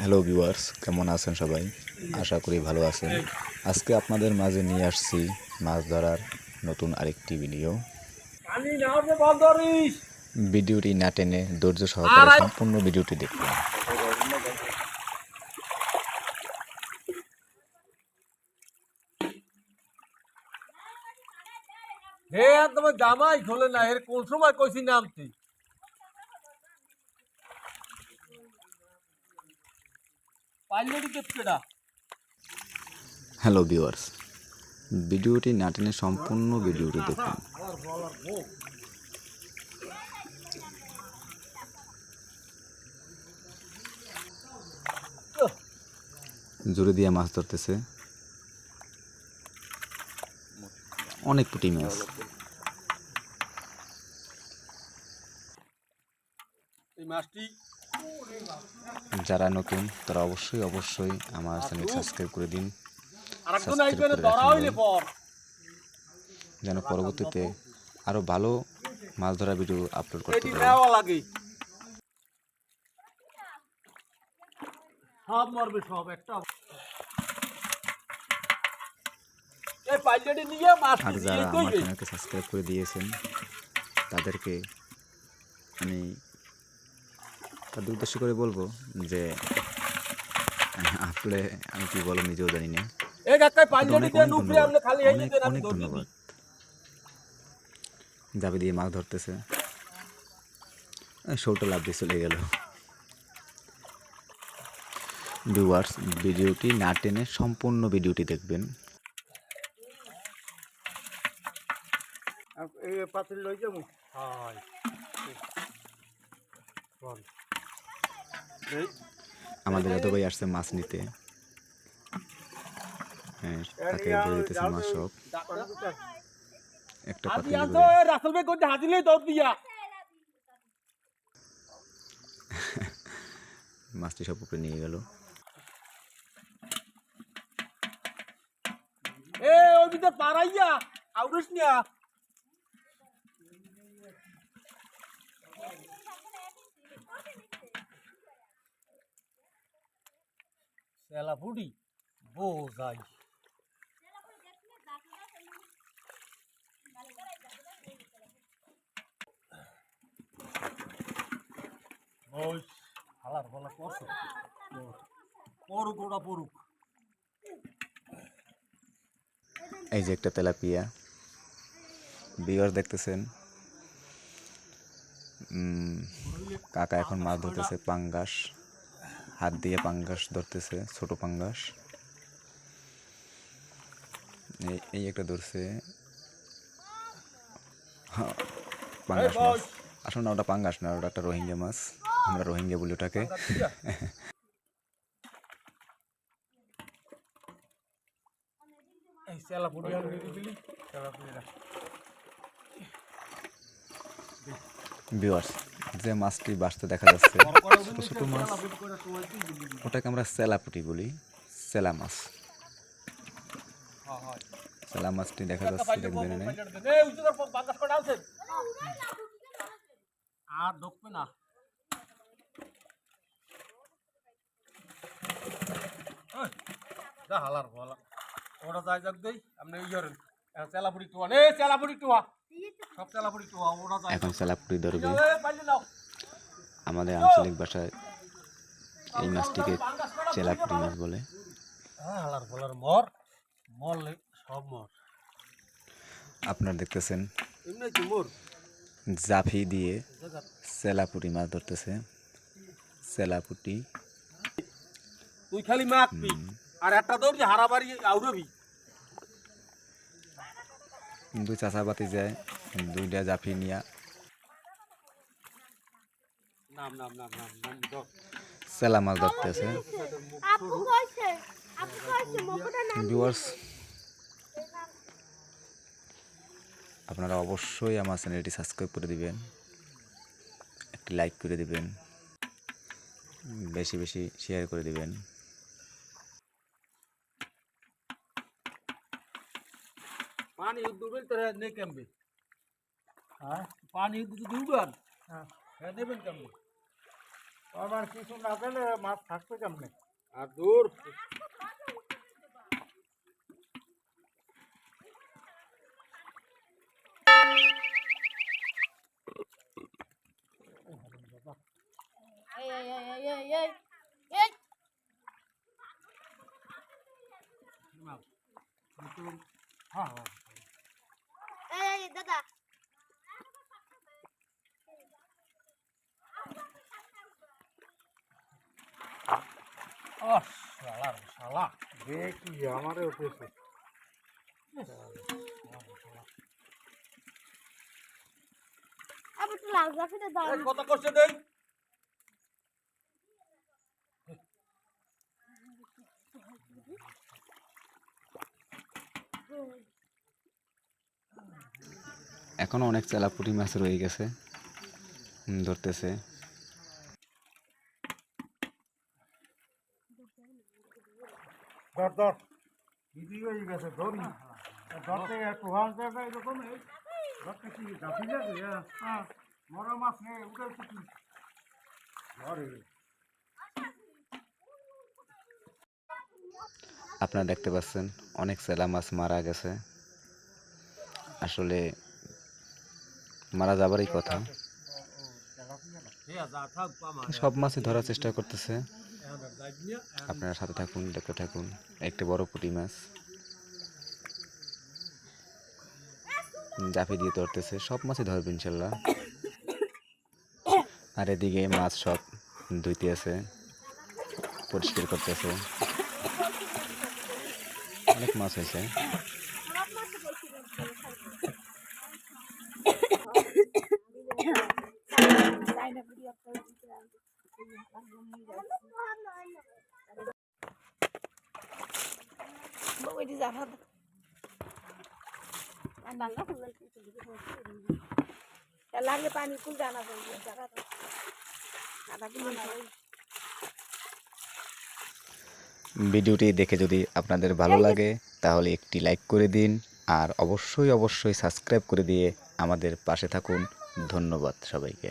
Hello viewers কেমন আছেন সবাই? আশা করি ভালো আছেন। আজকে আপনাদের মাঝে নিয়ে আসছি মাছ ধরার নতুন আরেকটি ভিডিও ভিডিওটি না টেনে ধৈর্য সহকারে সম্পূর্ণ ভিডিওটি দেখুন। হে আর তোমার জামাই খোলে না এর কোন সময় কইছি নামতি হ্যালো ভিউয়ার্স ভিডিওটি নাটিনের সম্পূর্ণ ভিডিওটি দেখুন। জুড়ে দিয়ে মাছ ধরতেছে। অনেক পুঁটি মাছ। এই মাছটি যারা নতুন তারা অবশ্যই অবশ্যই আমার চ্যানেল সাবস্ক্রাইব করে দিন। যেন পরবর্তীতে আরও ভালো মাছ ধরা ভিডিও আপলোড করতে পারি সব মরবে সব একটা। এই পাইলেটি নিয়ে মাছ আর যারা আমার চ্যানেলকে সাবস্ক্রাইব করে দিয়েছেন তাদেরকে আমি তাদের উদ্দেশ্য করে বলব যে আসলে আমি কি বলো নিজেও জানি না। অনেক অনেক ধন্যবাদ। অনেক দিয়ে মাছ ধরতেছে। শোটা লাভ দিয়ে চলে গেল। ভিউয়ার্স ভিডিওটি না টেনে সম্পূর্ণ ভিডিওটি দেখবেন। এই পাত্রে লই যাব হয়। বল। আমাদের দাদু ভাই আসছে মাছ নিতে। হ্যাঁ তাকে ধরে দিতেছে মাছ সব একটা মাছটি সব উপরে নিয়ে গেল। এ ওই ভিতর পারাইয়া আউরিস নিয়া সেলা ফুডি বোঝাই। ওই হালার করছ? পড়ুক। ওটা এই যে একটা তেলাপিয়া। বিয়ার দেখতেছেন? কাকা এখন মাছ ধরতেছে পাঙ্গাস। হাত দিয়ে পাঙ্গাস ধরতেছে ছোট পাঙ্গাস। এই- একটা ধরছে। পাঙ্গাস মাছ। আসলে না ওটা পাঙ্গাস না ওটা একটা রোহিঙ্গা মাছ। আমরা রোহিঙ্গা বলি ওটাকে। ভিউয়ার্স যে মাছটি বাঁচতে দেখা যাচ্ছে ছোট ছোট মাছ। ওটাকে আমরা সেলাপুটি বলি সেলা মাছ। সেলা মাছটি দেখা যাচ্ছে দেখবেন আর ঢুকবে না। হালার ভালা ওটা যাই যাক দেই আপনি ইয়ে চেলাপুরি টুয়া। নে চেলাপুরি টুয়া। চেলাপুরি এখন সেলাপুটি ধরবে। আমাদের আঞ্চলিক ভাষায় এই মাছটিকে চেলাপুটি মাছ বলে। হ্যাঁ আপনারা দেখতেছেন জাফি দিয়ে সেলাপুটি মাছ ধরতেছে। সেলাপুটি তুই খালি মাখবি আর একটা দৌড় হারাবাড়ি আউড়বি দুই চাচাবাতি যায় দুইটা জাফি নিয়া। সেলা মাছ ধরতেছে। আপনারা অবশ্যই আমার চ্যানেলটি সাবস্ক্রাইব করে দিবেন। একটি লাইক করে দিবেন। বেশি বেশি শেয়ার করে দিবেন। পানি উদ্দুবেন তোরা নে কেমবে হ্যাঁ পানি উদ্দু দুবেন হ্যাঁ দেবেন কেমবে আমার কিছু না পেলে মাছ থাকবে কেমনে আর দূর এই এই এই এই এই এই এই হ্যাঁ হ্যাঁ এই এই দাদা। ও শালা শালা। দেখি আমারে উঠেছে। আবার একটু লাল গাছটা দাও কত করছে দেই? এখনও অনেক চেলাপুটি মাছ রয়ে গেছে। ধরতেছে। হয়ে হ্যাঁ মরা মাছ নেই উঠেছে কি ধরে আপনারা দেখতে পাচ্ছেন অনেক চেলা মাছ মারা গেছে। আসলে মারা যাবারই কথা। সব মাছই ধরার চেষ্টা করতেছে। আপনারা সাথে থাকুন, দেখতে থাকুন। একটি বড় পুঁটি মাছ। জাফি দিয়ে ধরতেছে। সব মাছই ধরবে ইনশাল্লাহ। আর এদিকে মাছ সব ধুইতে আছে, পরিষ্কার করতেছে। অনেক মাছ হয়েছে। ওইটি যাবা আর বাংলা ফুল লাগলে পানি ফুল জানা আধা কিলো ভিডিওটি দেখে যদি আপনাদের ভালো লাগে তাহলে একটি লাইক করে দিন আর অবশ্যই অবশ্যই সাবস্ক্রাইব করে দিয়ে আমাদের পাশে থাকুন। ধন্যবাদ সবাইকে।